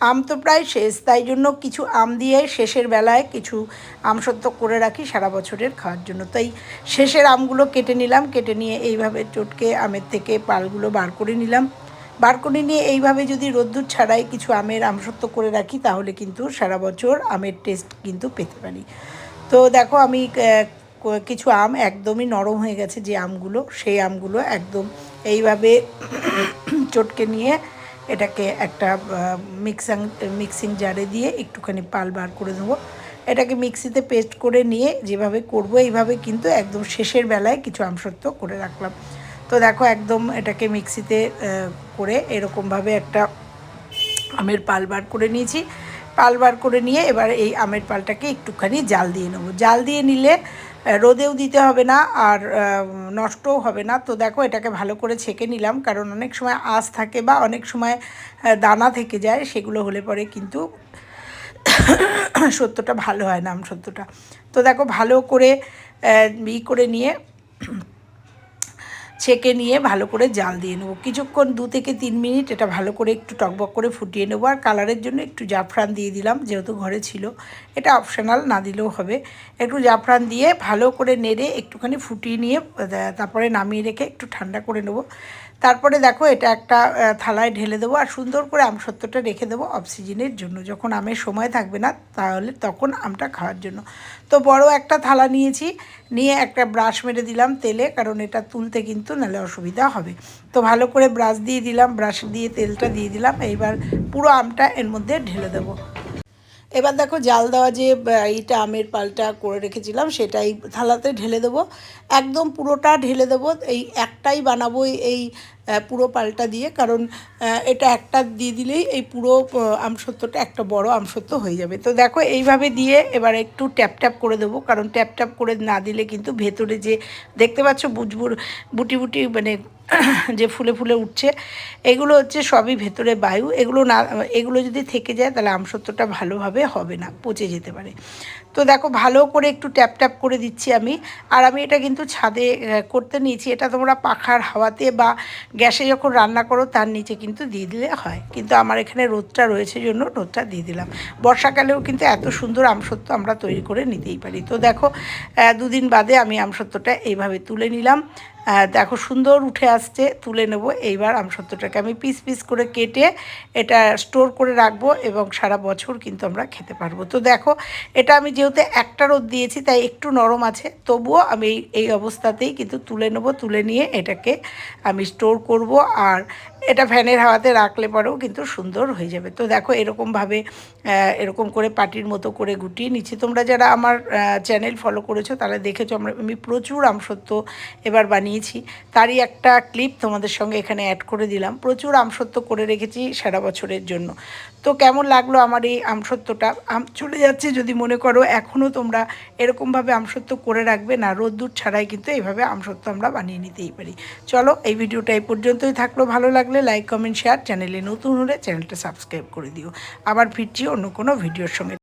আম তো প্রায় শেষ, তাই জন্য কিছু আম দিয়ে শেষের বেলায় কিছু আমসত্ব করে রাখি সারা বছরের খাওয়ার জন্য। তাই শেষের আমগুলো কেটে নিলাম, কেটে নিয়ে এইভাবে চটকে আমের থেকে পালগুলো বার করে নিলাম। বার করে নিয়ে এইভাবে যদি রোদ্দুর ছাড়াই কিছু আমের আমসত্ব করে রাখি, তাহলে কিন্তু সারা বছর আমের টেস্ট কিন্তু পেতে পারি। তো দেখো আমি কিছু আম একদমই নরম হয়ে গেছে, যে আমগুলো, সেই আমগুলো একদম এইভাবে চটকে নিয়ে এটাকে একটা মিক্সাং মিক্সিং জারে দিয়ে একটুখানি পাল বার করে দেবো এটাকে মিক্সিতে পেস্ট করে নিয়ে যেভাবে করব, এইভাবে কিন্তু একদম শেষের বেলায় কিছু আমসত্ব করে রাখলাম। তো দেখো একদম এটাকে মিক্সিতে করে এরকমভাবে একটা আমের পাল বার করে নিয়েছি। পাল বার করে নিয়ে এবার এই আমের পালটাকে একটুখানি জাল দিয়ে নেব। জাল দিয়ে নিলে রোদেও দিতে হবে না আর নষ্টও হবে না। তো দেখো, এটাকে ভালো করে ছেঁকে নিলাম, কারণ অনেক সময় আঁশ থাকে বা অনেক সময় দানা থেকে যায়, সেগুলো হলে পরে কিন্তু সত্যটা ভালো হয় না আম সত্যটা। তো দেখো, ভালো করে ই করে নিয়ে ছেঁকে নিয়ে ভালো করে জাল দিয়ে নেব। কিছুক্ষণ দু থেকে তিন মিনিট এটা ভালো করে একটু টকবক করে ফুটিয়ে নেব। আর কালারের জন্য একটু জাফরান দিয়ে দিলাম, যেহেতু ঘরে ছিল। এটা অপশনাল না দিলেও হবে। একটু জাফরান দিয়ে ভালো করে নেড়ে একটুখানি ফুটিয়ে নিয়ে তারপরে নামিয়ে রেখে একটু ঠান্ডা করে নেব। তারপরে দেখো এটা একটা থালায় ঢেলে দেবো আর সুন্দর করে আমসত্ত্বটা রেখে দেবো অক্সিজেনের জন্য। যখন আমের সময় থাকবে না, তাহলে তখন আমটা খাওয়ার জন্য। তো বড় একটা থালা নিয়েছি, নিয়ে একটা ব্রাশ মেরে দিলাম তেলে, কারণ এটা তুলতে কিন্তু নাহলে অসুবিধা হবে। তো ভালো করে ব্রাশ দিয়ে দিলাম, ব্রাশ দিয়ে তেলটা দিয়ে দিলাম, এইবার পুরো আমটা এর মধ্যে ঢেলে দেবো। এবার দেখো জাল দেওয়া যে এইটা আমের পালটা করে রেখেছিলাম, সেটাই থালাতে ঢেলে দেবো। একদম পুরোটা ঢেলে দেবো, এই একটাই বানাবো এই- পুরো পাল্টা দিয়ে কারণ এটা একটা দিয়ে দিলেই এই পুরো আহ, আমসত্ত্বটা একটা বড় আমসত্ত্ব হয়ে যাবে। তো দেখো এইভাবে দিয়ে এবার একটু ট্যাপ ট্যাপ করে দেবো কারণ ট্যাপ ট্যাপ করে না দিলে কিন্তু ভেতরে যে দেখতে পাচ্ছ বুজবুর বুটি বুটি মানে যে ফুলে ফুলে উঠছে এগুলো হচ্ছে সবই ভেতরে বায়ু। এগুলো না এগুলো যদি থেকে যায় তাহলে আমসত্ত্বটা ভালোভাবে হবে না পচে যেতে পারে। তো দেখো ভালো করে একটু ট্যাপ ট্যাপ করে দিচ্ছি আমি। আর আমি এটা কিন্তু ছাদে করতে নিয়েছি। এটা তোমরা পাখার হাওয়াতে বা গ্যাসে যখন রান্না করো, তার নিচে কিন্তু দিয়ে দিলে হয়। কিন্তু আমার এখানে রোদটা রয়েছে, জন্য রোদটা দিয়ে দিলাম। বর্ষাকালেও কিন্তু এত সুন্দর আমসত্ব আমরা তৈরি করে নিতেই পারি। তো দেখো দুদিন বাদে আমি আমসত্বটা এইভাবে তুলে নিলাম। দেখো সুন্দর উঠে আসছে, তুলে নেব। এইবার আমসত্ত্বটাকে আমি পিস পিস করে কেটে এটা স্টোর করে রাখব এবং সারা বছর কিন্তু আমরা খেতে পারব। তো দেখো, এটা আমি যেহেতু একটা রোদ দিয়েছি, তাই একটু নরম আছে, তবুও আমি এই- অবস্থাতেই কিন্তু তুলে নেব, তুলে নিয়ে এটাকে আমি স্টোর করব আর এটা ফ্যানের হাওয়াতে রাখলে পরেও কিন্তু সুন্দর হয়ে যাবে। তো দেখো, এরকমভাবে এরকম করে পাটির মতো করে গুটিয়ে নিচ্ছি। তোমরা যারা আমার চ্যানেল ফলো করেছ, তারা দেখেছ আমরা, আমি প্রচুর আমসত্ত্ব এবার বানিয়েছি। তারই একটা ক্লিপ তোমাদের সঙ্গে এখানে অ্যাড করে দিলাম। প্রচুর আমসত্ত্ব করে রেখেছি সারা বছরের জন্য। তো কেমন লাগল আমার এই আমসত্ত্বটা? আম, চলে যাচ্ছে যদি মনে করো এখনও তোমরা এরকমভাবে আমসত্ত্ব করে রাখবে না, রোদ্দুর ছাড়াই কিন্তু এইভাবে আমসত্ত্ব আমরা বানিয়ে নিতেই পারি। চলো, এই ভিডিওটা এই পর্যন্তই থাকল। ভালো লাগলে লাইক কমেন্ট শেয়ার চ্যানেলে নতুন হলে চ্যানেলটা সাবস্ক্রাইব করে দিও। আবার ফিরছি অন্য কোনো ভিডিওর সঙ্গে।